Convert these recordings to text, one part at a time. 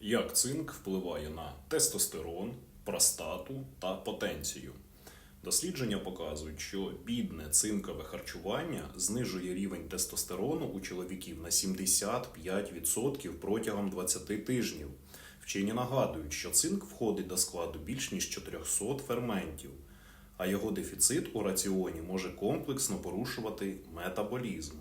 Як цинк впливає на тестостерон, простату та потенцію? Дослідження показують, що бідне цинкове харчування знижує рівень тестостерону у чоловіків на 75% протягом 20 тижнів. Вчені нагадують, що цинк входить до складу більш ніж 400 ферментів, а його дефіцит у раціоні може комплексно порушувати метаболізм.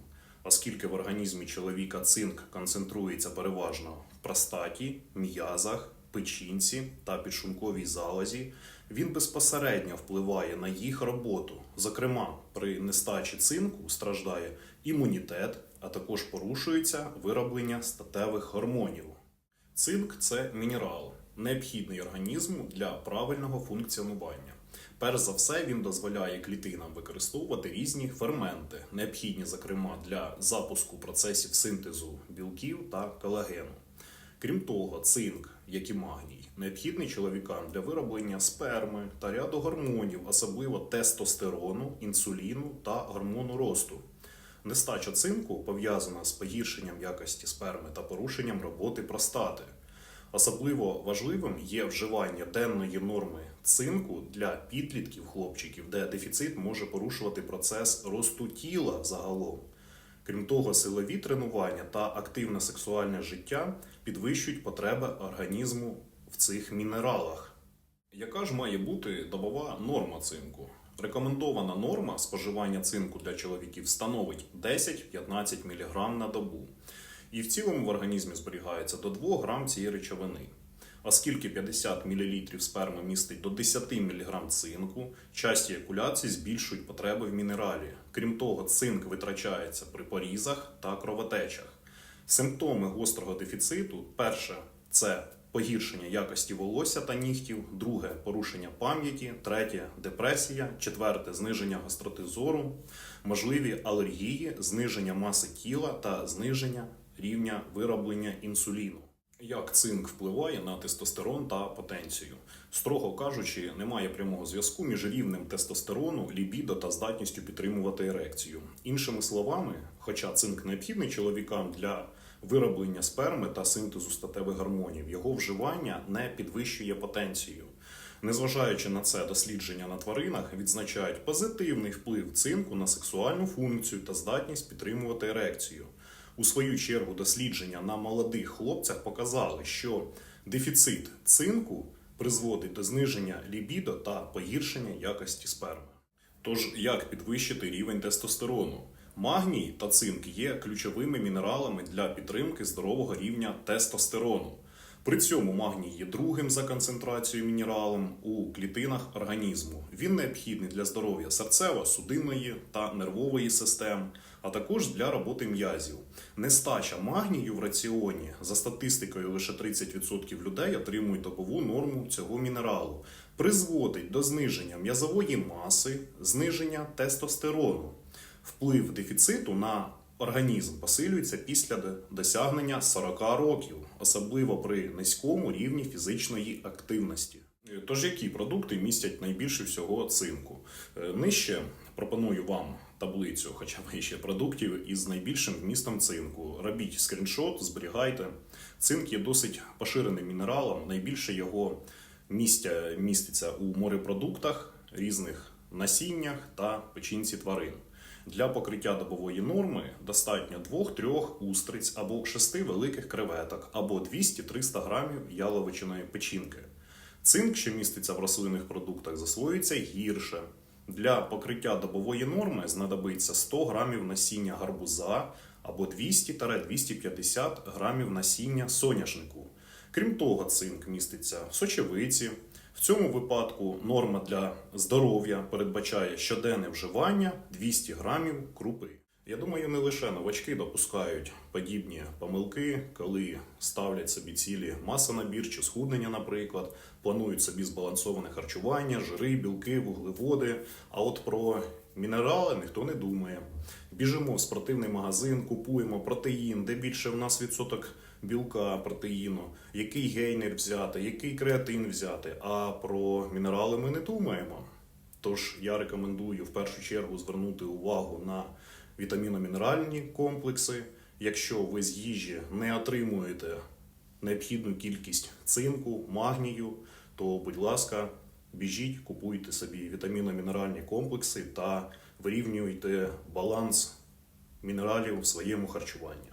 Оскільки в організмі чоловіка цинк концентрується переважно в простаті, м'язах, печінці та підшлунковій залозі, він безпосередньо впливає на їх роботу. Зокрема, при нестачі цинку страждає імунітет, а також порушується вироблення статевих гормонів. Цинк це мінерал, необхідний організму для правильного функціонування. Перш за все, він дозволяє клітинам використовувати різні ферменти, необхідні, зокрема, для запуску процесів синтезу білків та колагену. Крім того, цинк, як і магній, необхідний чоловікам для вироблення сперми та ряду гормонів, особливо тестостерону, інсуліну та гормону росту. Нестача цинку пов'язана з погіршенням якості сперми та порушенням роботи простати. Особливо важливим є вживання денної норми цинку для підлітків хлопчиків, де дефіцит може порушувати процес росту тіла загалом. Крім того, силові тренування та активне сексуальне життя підвищують потреби організму в цих мінералах. Яка ж має бути добова норма цинку? Рекомендована норма споживання цинку для чоловіків становить 10-15 мг на добу. І в цілому в організмі зберігається до 2 грам цієї речовини. Оскільки 50 мл сперми містить до 10 мг цинку, часті екуляції збільшують потреби в мінералі. Крім того, цинк витрачається при порізах та кровотечах. Симптоми гострого дефіциту перше це погіршення якості волосся та нігтів, друге порушення пам'яті, третє депресія, четверте зниження гостроти зору, можливі алергії, зниження маси тіла та зниження рівня вироблення інсуліну. Як цинк впливає на тестостерон та потенцію? Строго кажучи, немає прямого зв'язку між рівнем тестостерону, лібідо та здатністю підтримувати ерекцію. Іншими словами, хоча цинк необхідний чоловікам для вироблення сперми та синтезу статевих гормонів, його вживання не підвищує потенцію. Незважаючи на це, дослідження на тваринах відзначають позитивний вплив цинку на сексуальну функцію та здатність підтримувати ерекцію. У свою чергу дослідження на молодих хлопцях показали, що дефіцит цинку призводить до зниження лібідо та погіршення якості сперми. Тож, як підвищити рівень тестостерону? Магній та цинк є ключовими мінералами для підтримки здорового рівня тестостерону. При цьому магній є другим за концентрацією мінералом у клітинах організму. Він необхідний для здоров'я серцево-судинної та нервової систем, а також для роботи м'язів. Нестача магнію в раціоні за статистикою лише 30% людей отримують добову норму цього мінералу, призводить до зниження м'язової маси, зниження тестостерону. Вплив дефіциту на організм посилюється після досягнення 40 років, особливо при низькому рівні фізичної активності. Тож які продукти містять найбільше всього цинку? Е, Нижче пропоную вам таблицю, хоча б ще продуктів із найбільшим вмістом цинку. Робіть скріншот, зберігайте. Цинк є досить поширеним мінералом. Найбільше його містя міститься у морепродуктах, різних насіннях та печінці тварин. Для покриття добової норми достатньо 2-3 устриць або 6 великих креветок, або 200-300 грамів яловичиної печінки. Цинк, що міститься в рослинних продуктах, засвоюється гірше. Для покриття добової норми знадобиться 100 грамів насіння гарбуза або 200-250 грамів насіння соняшнику. Крім того, цинк міститься в сочевиці. В цьому випадку норма для здоров'я передбачає щоденне вживання 200 грамів крупи. Я думаю, не лише новачки допускають подібні помилки, коли ставлять собі цілі масонабір чи схуднення, наприклад, планують собі збалансоване харчування, жири, білки, вуглеводи. А от про мінерали ніхто не думає. Біжимо в спортивний магазин, купуємо протеїн, де більше в нас відсоток білка, протеїну, який гейнер взяти, який креатин взяти. А про мінерали ми не думаємо. Тож я рекомендую в першу чергу звернути увагу на вітаміномінеральні комплекси. Якщо ви з їжі не отримуєте необхідну кількість цинку, магнію, то, будь ласка, біжіть, купуйте собі вітаміно-мінеральні комплекси та вирівнюйте баланс мінералів в своєму харчуванні.